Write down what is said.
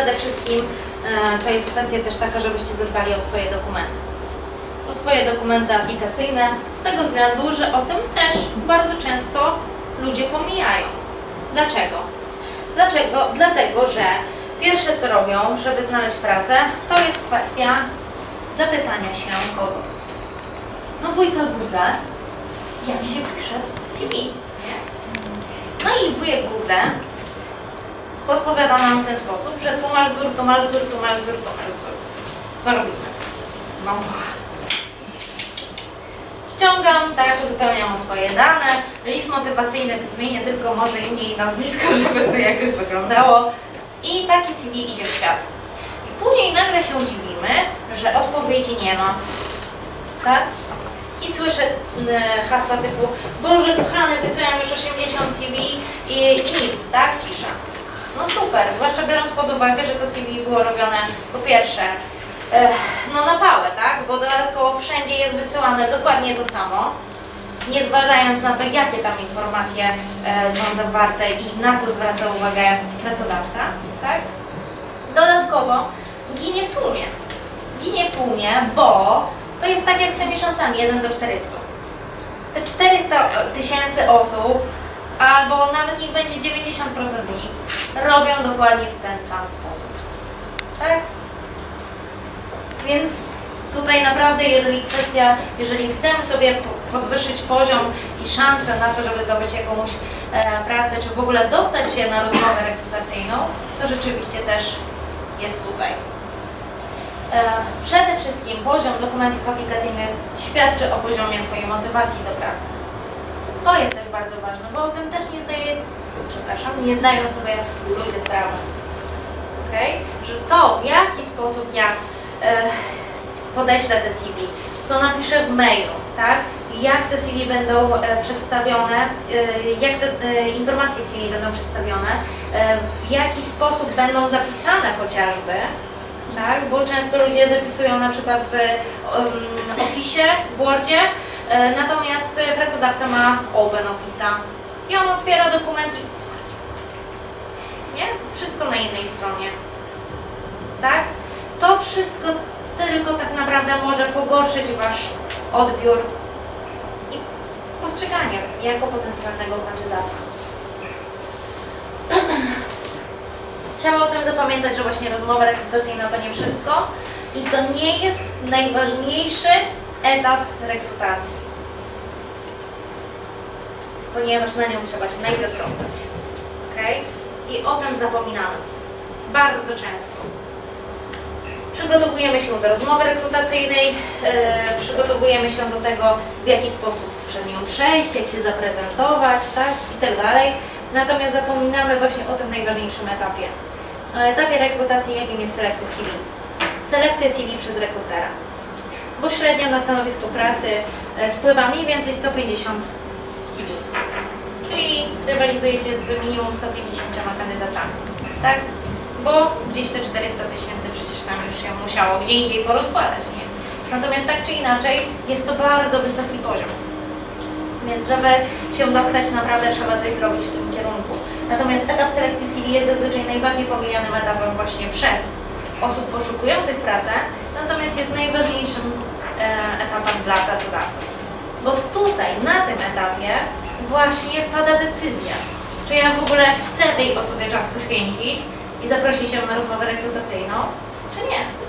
Przede wszystkim e, to jest kwestia też taka, żebyście zadbali o swoje dokumenty. O swoje dokumenty aplikacyjne, z tego względu, że o tym też bardzo często ludzie pomijają. Dlaczego? Dlaczego? Dlatego, że pierwsze co robią, żeby znaleźć pracę, to jest kwestia zapytania się kogo. No wujka Google, jak się pisze CV? No i wujek Google podpowiada nam w ten sposób, że tu masz wzór, tu masz wzór, tu masz wzór, tu masz wzór. Co robimy? No. Ściągam, tak, uzupełniam swoje dane. List motywacyjny to zmienię tylko może imię i nazwisko, żeby to jakoś wyglądało. I taki CV idzie w świat. I później nagle się dziwimy, że odpowiedzi nie ma. Tak? I słyszę e, hasła typu Boże kochany, wysyłam już 80 CV i, i nic, tak? Cisza. No super, zwłaszcza biorąc pod uwagę, że to CV było robione po pierwsze e, no na pałę, tak? Bo dodatkowo wszędzie jest wysyłane dokładnie to samo, nie zważając na to, jakie tam informacje e, są zawarte i na co zwraca uwagę pracodawca, tak? Dodatkowo ginie w tłumie. Ginie w tłumie, bo to jest tak jak z tymi szansami 1 do 400. Te 400 tysięcy osób, albo nawet niech będzie 90% z nich, robią dokładnie w ten sam sposób. Tak? Więc tutaj naprawdę, jeżeli kwestia, jeżeli chcemy sobie po- podwyższyć poziom i szansę na to, żeby zdobyć jakąś e, pracę, czy w ogóle dostać się na rozmowę rekrutacyjną, to rzeczywiście też jest tutaj. E, Przede wszystkim poziom dokumentów aplikacyjnych świadczy o poziomie Twojej motywacji do pracy. To jest bardzo ważne, bo o tym też nie zdaje, przepraszam, nie zdają sobie ludzie sprawy. Okay? Że to, w jaki sposób ja e, podeślę te CV, co napiszę w mailu, tak? Jak te CV będą e, przedstawione, e, jak te e, informacje CV będą przedstawione, e, w jaki sposób będą zapisane chociażby, tak? Bo często ludzie zapisują na przykład w um, Office, w Wordzie, natomiast e, pracodawca ma Open Office'a i on otwiera dokument i nie? Wszystko na jednej stronie. Tak? To wszystko tylko tak naprawdę może pogorszyć Wasz odbiór i postrzeganie jako potencjalnego kandydata. Trzeba o tym zapamiętać, że właśnie rozmowa rekrutacyjna to nie wszystko i to nie jest najważniejszy etap rekrutacji. Ponieważ na nią trzeba się najpierw dostać. ok? I o tym zapominamy. Bardzo często. Przygotowujemy się do rozmowy rekrutacyjnej, e, przygotowujemy się do tego, w jaki sposób przez nią przejść, jak się zaprezentować, tak, i tak dalej. Natomiast zapominamy właśnie o tym najważniejszym etapie. O etapie rekrutacji, jakim jest selekcja CV. Selekcja CV przez rekrutera. Bo średnio na stanowisku pracy e, spływa mniej więcej 150 CV. Czyli rywalizujecie z minimum 150 kandydatami, tak? Bo gdzieś te 400 tysięcy przecież tam już się musiało gdzie indziej porozkładać, nie? Natomiast tak czy inaczej jest to bardzo wysoki poziom. Więc żeby się dostać, naprawdę trzeba coś zrobić w tym kierunku. Natomiast etap selekcji CV jest zazwyczaj najbardziej pomijanym etapem właśnie przez osób poszukujących pracę, natomiast jest najważniejszym e, etapem dla pracodawców. Bo tutaj, na tym etapie, właśnie pada decyzja, czy ja w ogóle chcę tej osobie czas poświęcić i zaprosić ją na rozmowę rekrutacyjną, czy nie.